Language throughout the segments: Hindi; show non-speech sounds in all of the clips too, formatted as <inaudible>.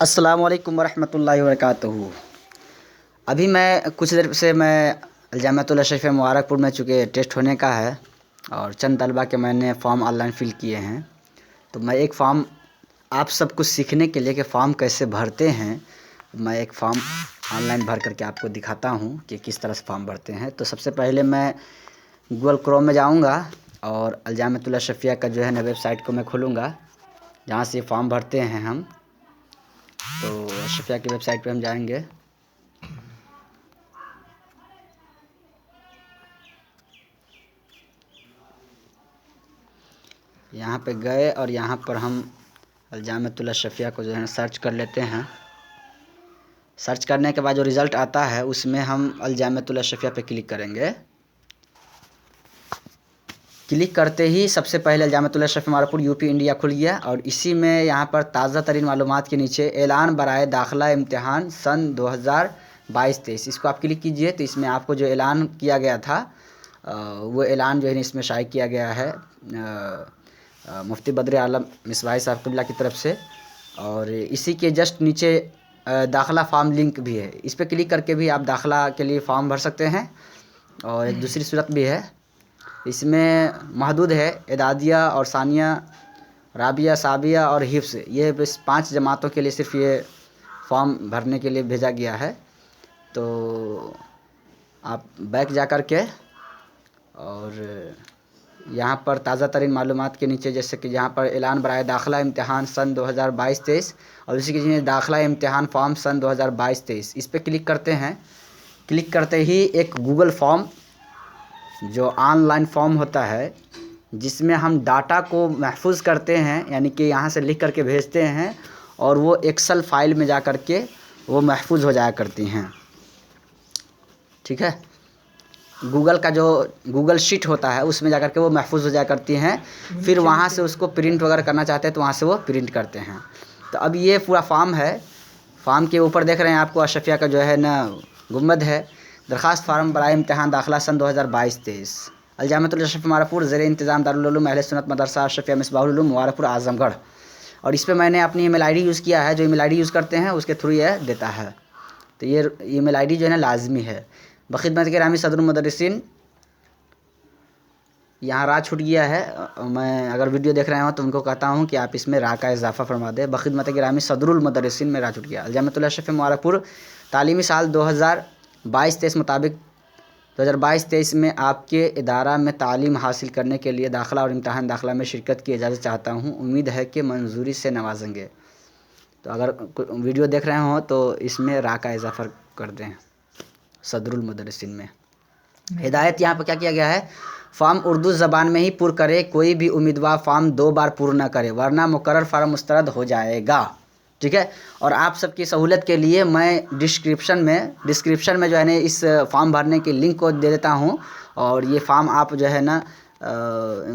अस्सलाम वालेकुम वरहमतुल्लाहि वबरकातुहू। अभी मैं कुछ देर से मैं जामियातुल अशरफ मुबारकपुर में चूँकि टेस्ट होने का है और चंद तलबा के मैंने फॉर्म ऑनलाइन फिल किए हैं। तो मैं एक फॉर्म आप सब कुछ सीखने के लिए कि फॉर्म कैसे भरते हैं, मैं एक फॉर्म ऑनलाइन भर करके आपको दिखाता हूँ कि किस तरह से फॉर्म भरते हैं। तो सबसे पहले मैं गूगल क्रोम में जाऊँगा और अलजामतुल्ला शफिया का जो है ना वेबसाइट को मैं खोलूँगा, जहाँ से फॉर्म भरते हैं हम। शफिया की वेबसाइट पे हम जाएँगे। यहाँ पे गए और यहाँ पर हम अलजामतुल्ला शफिया को जो है सर्च कर लेते हैं। सर्च करने के बाद जो रिज़ल्ट आता है, उसमें हम अलजामतुल्ला शफिया पे क्लिक करेंगे। क्लिक करते ही सबसे पहले जामतुल्ला शफ़ी मारपुर यूपी, इंडिया खुल गया और इसी में यहाँ पर ताज़ा तरीन मालूम के नीचे ऐलान बरए दाखिला इम्तहान सन 2022 तेईस इसको आप क्लिक कीजिए तो इसमें आपको जो ऐलान किया गया था वो ऐलान जो है इसमें शाये किया गया है मुफ्ती बद्र आलम मिसबाई साहब की तरफ़ से। और इसी के जस्ट नीचे दाखिला फार्म लिंक भी है। इस पर क्लिक करके भी आप दाखिला के लिए फॉर्म भर सकते हैं। और एक दूसरी सूरत भी है। इसमें महदूद है एदादिया और सानिया, राबिया, साबिया और हिफ्स। ये बस पाँच जमातों के लिए सिर्फ़ ये फॉर्म भरने के लिए भेजा गया है। तो आप बैक जा कर के और यहाँ पर ताज़ा तरीन मालूम के नीचे, जैसे कि यहाँ पर ऐलान बरए दाखिला इम्तहान सन 2022-23 और इसी के नीचे दाखिला इम्तहान फॉर्म सन 2022-23 इस पर क्लिक करते हैं। क्लिक करते ही एक गूगल फॉर्म जो ऑनलाइन फॉर्म होता है, जिसमें हम डाटा को महफूज करते हैं, यानी कि यहाँ से लिख करके भेजते हैं, और वो एक्सेल फ़ाइल में जा कर के वो महफूज हो जाया करती हैं। ठीक है? गूगल का जो गूगल शीट होता है, उसमें जा कर के वो महफूज हो जाया करती हैं। फिर वहाँ से उसको प्रिंट वगैरह करना चाहते हैं तो वहाँ से वो प्रिंट करते हैं। तो अब ये पूरा फॉर्म है। फॉर्म के ऊपर देख रहे हैं आपको, अशफिया का जो है ना, गुंबद है। दरख्वास्त फार्म बरए इम्तहान दाखिला सन दो हज़ार बाईस तेईस। अलजामतुलशफ़ मारापुर ज़र इंतज़ाम दारूम अहल सुनत मदरसा अशरफिया मिसबाउलूम मुबारकपुर आज़मगढ़। और इस पर मैंने अपनी ईमेल आईडी यूज़ किया है, जो ईमेल आईडी यूज़ करते हैं, उसके थ्रू यह देता है। तो ये ईमेल आईडी जो है ना, लाजमी है। बखिदमत के रामी सदरमदरसिन यहाँ रा छूट गया है। मैं अगर वीडियो देख रहे हो तो उनको कहता हूँ कि आप इसमें रा का इजाफा फरमा दें। बखिदमत गिरामी सदरुलमदरसिन में रा छूट गया। अलजामतुल्ला शफ़ मुबारकपुर तालीमी साल दो हज़ार बाईस तेईस मुताबिक दो हज़ार बाईस तेईस में आपके इदारा में तालीम हासिल करने के लिए दाखिला और इम्तहान दाखिला में शिरकत की इजाज़त चाहता हूँ। उम्मीद है कि मंजूरी से नवाजेंगे। तो अगर वीडियो देख रहे हों तो इसमें रा का इजाफा कर दें। सदरुलमदरसिन में। हिदायत यहाँ पर क्या किया गया है? फॉर्म उर्दू ज़बान में ही पुर करे, कोई भी उम्मीदवार फॉर्म दो बार पूर्ण न करे, वरना मुकर फार्म मुस्तरद हो जाएगा। ठीक है? और आप सबकी सहूलत के लिए मैं डिस्क्रिप्शन में डिस्क्रिप्शन में जो है ना इस फॉर्म भरने की लिंक को दे देता हूँ। और ये फॉर्म आप जो है ना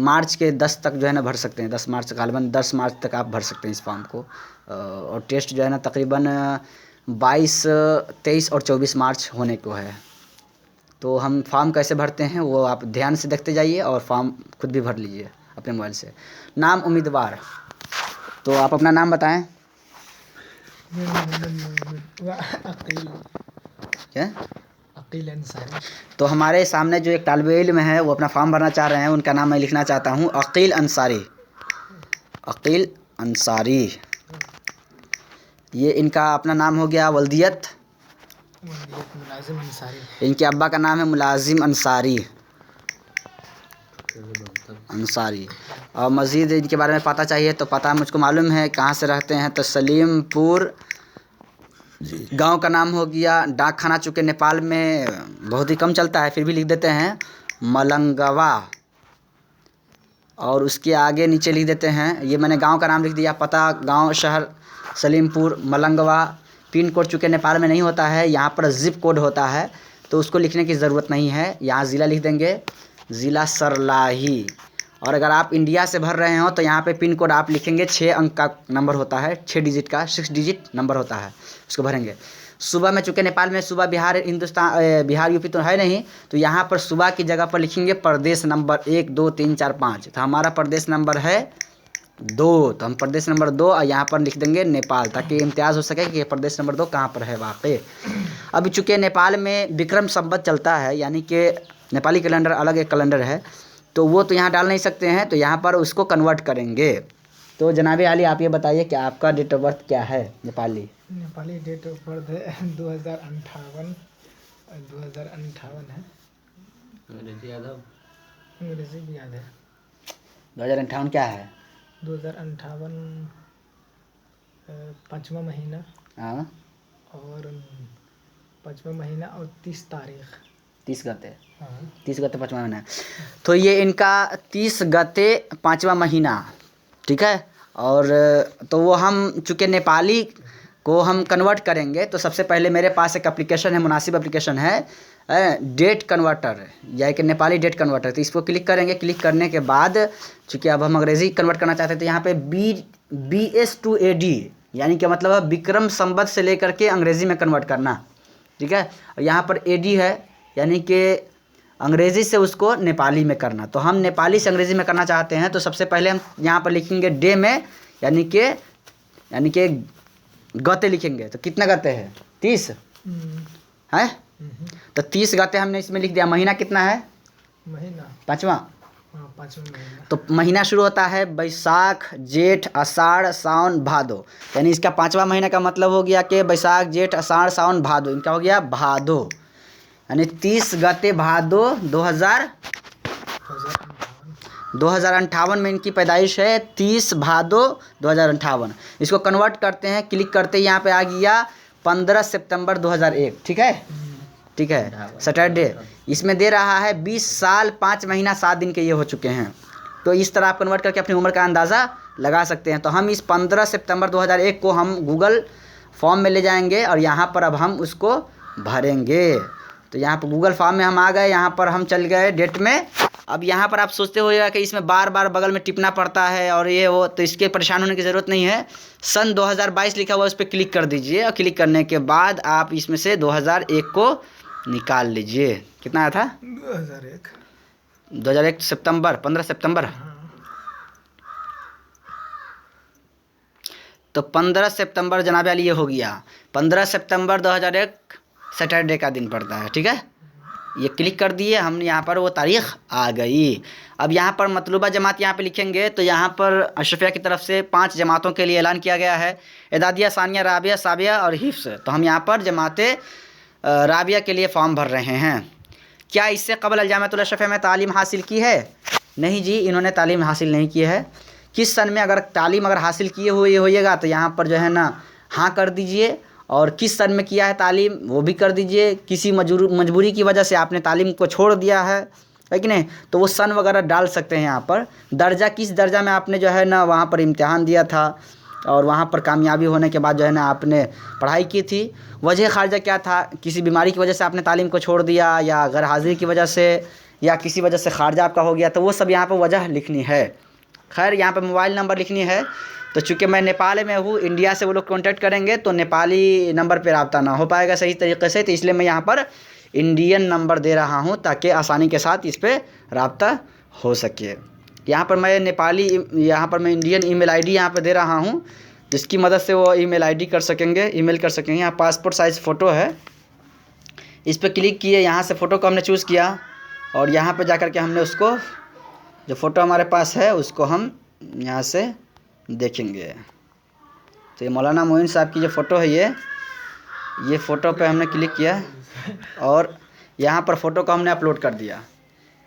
मार्च के दस तक जो है ना भर सकते हैं। दस मार्च गालबन दस मार्च तक आप भर सकते हैं इस फॉर्म को। और टेस्ट जो है ना तकरीबन बाईस तेईस और चौबीस मार्च होने को है। तो हम फॉर्म कैसे भरते हैं वो आप ध्यान से देखते जाइए और फॉर्म खुद भी भर लीजिए अपने मोबाइल से। नाम उम्मीदवार। तो आप अपना नाम बताएँ। क्या? तो हमारे सामने जो एक तालब इल्म है वो अपना फॉर्म भरना चाह रहे हैं उनका नाम मैं लिखना चाहता हूँ। अकील अंसारी। अकील अंसारी। ये इनका अपना नाम हो गया वल्दियत। इनके अब्बा का नाम है मुलाजिम अंसारी। अंसारी। और मज़ीद इनके बारे में पता चाहिए तो पता मुझको मालूम है कहाँ से रहते हैं तो सलीमपुर गाँव का नाम हो गया। डाक खाना चूँकि नेपाल में बहुत ही कम चलता है फिर भी लिख देते हैं मलंगवा। और उसके आगे नीचे लिख देते हैं ये मैंने गाँव का नाम लिख दिया पता गाँव शहर सलीमपुर मलंगवा। पिन कोड चूँकि नेपाल में नहीं होता है यहाँ पर ज़िप कोड होता है तो उसको लिखने की ज़रूरत नहीं है यहाँ ज़िला लिख देंगे। ज़िला सरलाही। और अगर आप इंडिया से भर रहे हो तो यहाँ पे पिन कोड आप लिखेंगे छः अंक का नंबर होता है छः डिजिट का सिक्स डिजिट नंबर होता है, उसको भरेंगे। सुबह में, चूँकि नेपाल में सुबह बिहार, हिंदुस्तान बिहार, यूपी तो है नहीं तो यहाँ पर सुबह की जगह पर लिखेंगे प्रदेश नंबर एक, दो, तीन, चार, पाँच। तो हमारा प्रदेश नंबर है दो। तो हम प्रदेश नंबर दो, और यहाँ पर लिख देंगे नेपाल, ताकि इम्तियाज़ हो सके कि प्रदेश नंबर दो कहाँ पर है, वाकई। अभी चूँकि नेपाल में विक्रम संबत चलता है, यानी कि नेपाली कैलेंडर अलग एक कैलेंडर है तो वो तो यहाँ डाल नहीं सकते हैं तो यहाँ पर उसको कन्वर्ट करेंगे। तो जनाब अली आप ये बताइए कि आपका डेट ऑफ़ बर्थ क्या है Nepali? Nepali date of birth है <laughs> दो हज़ार अंठावन। दो हज़ार अंठावन है। अंग्रेज़ी भी याद है। दो हज़ार अंठावन क्या है? दो हज़ार अंठावन पाँचवा महीना। हाँ। और पाँचवा महीना और तीस तारीख। तीस गते। हाँ। तीस गते पाँचवा महीना। तो ये इनका तीस गते पाँचवा महीना ठीक है? और तो वो हम चूँकि नेपाली को हम कन्वर्ट करेंगे तो सबसे पहले मेरे पास एक एप्लीकेशन है मुनासिब एप्लीकेशन है डेट कन्वर्टर या कि नेपाली डेट कन्वर्टर तो इसको क्लिक करेंगे। क्लिक करने के बाद चूँकि अब हम अंग्रेज़ी कन्वर्ट करना चाहते हैं तो यहाँ पे B B S to A D यानी कि मतलब है विक्रम संवत से लेकर के अंग्रेज़ी में कन्वर्ट करना ठीक है? और यहाँ पर ए डी है यानी कि अंग्रेज़ी से उसको नेपाली में करना। तो हम नेपाली से अंग्रेज़ी में करना चाहते हैं तो सबसे पहले हम यहाँ पर लिखेंगे डे में यानी कि यानी कि गते लिखेंगे। तो कितना गते हैं? तीस? हम्म, है? हम्म, तो तीस गते हमने इसमें लिख दिया। महीना कितना है? महीना। पाँचवा। हाँ महीना। तो महीना शुरू होता है बैसाख जेठ आषाढ़ सावन भादो। यानी इसका पाँचवा महीना का मतलब हो गया कि बैसाख जेठ आषाढ़ सावन भादो। इनका हो गया भादो। यानी तीस गते भादो दो हज़ार दो हज़ार अंठावन में इनकी पैदाइश है। तीस भादो दो हज़ार अंठावन। इसको कन्वर्ट करते हैं क्लिक करते ही, यहाँ पे आ गया पंद्रह सितंबर दो हज़ार एक। ठीक है? ठीक है? सैटरडे इसमें दे रहा है बीस साल, पाँच महीना, सात दिन के ये हो चुके हैं। तो इस तरह आप कन्वर्ट करके अपनी उम्र का अंदाज़ा लगा सकते हैं। तो हम इस पंद्रह सितंबर 2001 को हम गूगल फॉर्म में ले जाएँगे और यहाँ पर अब हम उसको भरेंगे। तो यहाँ पर गूगल फॉर्म में हम आ गए यहाँ पर हम चल गए डेट में। अब यहाँ पर आप सोचते होइएगा कि इसमें बार बार बगल में टिपना पड़ता है और ये वो तो इसके परेशान होने की ज़रूरत नहीं है। सन 2022 लिखा हुआ है उस पर क्लिक कर दीजिए और क्लिक करने के बाद आप इसमें से 2001 को निकाल लीजिए। कितना आया था? दो हज़ार एक। 2001 सितंबर 15 सितंबर। हाँ। तो 15 सितंबर जनाब अली ये हो गया। 15 सितंबर 2001 सैटरडे का दिन पड़ता है, ठीक है? ये क्लिक कर दिए हम यहाँ पर वो तारीख आ गई। अब यहाँ पर मतलूबा जमात यहाँ पे लिखेंगे तो यहाँ पर अशरफिया की तरफ़ से पाँच जमातों के लिए ऐलान किया गया है। एदादिया, सानिया, राबिया, साबिया और हिफ्स। तो हम यहाँ पर जमाते राबिया के लिए फॉर्म भर रहे हैं। क्या इससे कबल अलजामतुलशफ़े में तालीम हासिल की है? नहीं जी, इन्होंने तालीम हासिल नहीं की है। किस सन में अगर तालीम अगर हासिल किए हुए होइएगा तो यहाँ पर जो है ना हाँ कर दीजिए। और किस सन में किया है तालीम, वो भी कर दीजिए। किसी मजबूर की वजह से आपने तालीम को छोड़ दिया है है कि नहीं? तो वो सन वगैरह डाल सकते हैं यहाँ पर। दर्जा, किस दर्जा में आपने जो है ना, वहाँ पर इम्तिहान दिया था और वहाँ पर कामयाबी होने के बाद जो है ना, आपने पढ़ाई की थी। वजह खारजा क्या था? किसी बीमारी की वजह से आपने तालीम को छोड़ दिया या गैर हाजिरी की वजह से या किसी वजह से खारजा आपका हो गया तो वो सब यहाँ पर वजह लिखनी है। खैर, यहाँ पर मोबाइल नंबर लिखनी है। तो चूँकि मैं नेपाल में हूँ, इंडिया से वो लोग कॉन्टैक्ट करेंगे तो नेपाली नंबर पर रबता ना हो पाएगा सही तरीके से। तो इसलिए मैं यहाँ पर इंडियन नंबर दे रहा हूँ, ताकि आसानी के साथ इस पर रबता हो सके। यहाँ पर मैं नेपाली, यहाँ पर मैं इंडियन ईमेल आईडी यहाँ पर दे रहा हूँ। जिसकी मदद से वो ईमेल आईडी कर सकेंगे ईमेल कर सकेंगे। यहाँ पासपोर्ट साइज़ फ़ोटो है। इस पर क्लिक किए, यहाँ से फ़ोटो को हमने चूज़ किया। और यहाँ पर जा कर के हमने उसको, जो फ़ोटो हमारे पास है, उसको हम यहाँ से देखेंगे। तो ये मौलाना मोइन साहब की जो फ़ोटो है ये ये फ़ोटो पे हमने क्लिक किया और यहाँ पर फ़ोटो को हमने अपलोड कर दिया।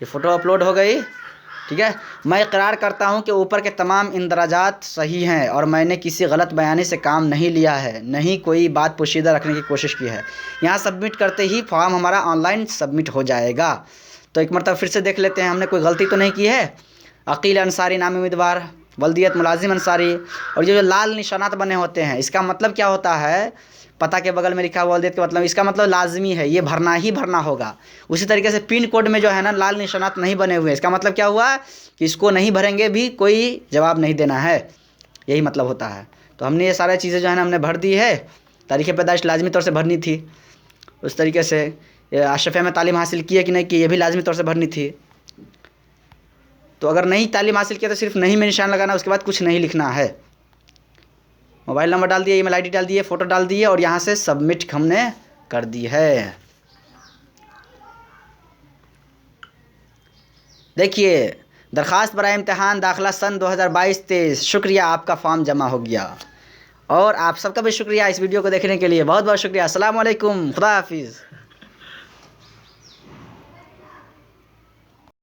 ये फ़ोटो अपलोड हो गई, ठीक है? मैं इकरार करता हूँ कि ऊपर के तमाम इंदराजात सही हैं और मैंने किसी गलत बयानी से काम नहीं लिया है, नहीं कोई बात पोशीदा रखने की कोशिश की है। यहाँ सबमिट करते ही फॉर्म हमारा ऑनलाइन सबमिट हो जाएगा। तो एक मरतब फिर से देख लेते हैं, हमने कोई गलती तो नहीं की है? अकील अंसारी नामी उम्मीदवार। बल्दियत मुलाजिम अंसारी। और ये जो लाल निशानात बने होते हैं, इसका मतलब क्या होता है? पता के बगल में लिखा हुआ बल्दियत का मतलब इसका मतलब लाजमी है, ये भरना ही भरना होगा। उसी तरीके से पिन कोड में जो है ना, लाल निशानात नहीं बने हुए हैं। इसका मतलब क्या हुआ? कि इसको नहीं भरेंगे भी कोई जवाब नहीं देना है। यही मतलब होता है। तो हमने ये सारी चीज़ें जो है ना, हमने भर दी है। तारीख़ पैदाइश लाजमी तौर से भरनी थी। उस तरीके से, ये में तालीम हासिल की है कि नहीं की, ये भी लाजमी तौर से भरनी थी। तो अगर नहीं तालीम हासिल किया तो सिर्फ़ नहीं में निशान लगाना, उसके बाद कुछ नहीं लिखना है। मोबाइल नंबर डाल दिए ईमेल आईडी डाल दिए फ़ोटो डाल दिए और यहाँ से सबमिट हमने कर दी है। देखिए दरख्वास्त बर इम्तहान दाखिला सन 2022-23 शुक्रिया, आपका फॉर्म जमा हो गया। और आप सबका भी शुक्रिया इस वीडियो को देखने के लिए। बहुत बहुत शुक्रिया। वालेकुम खुदा हाफिज़।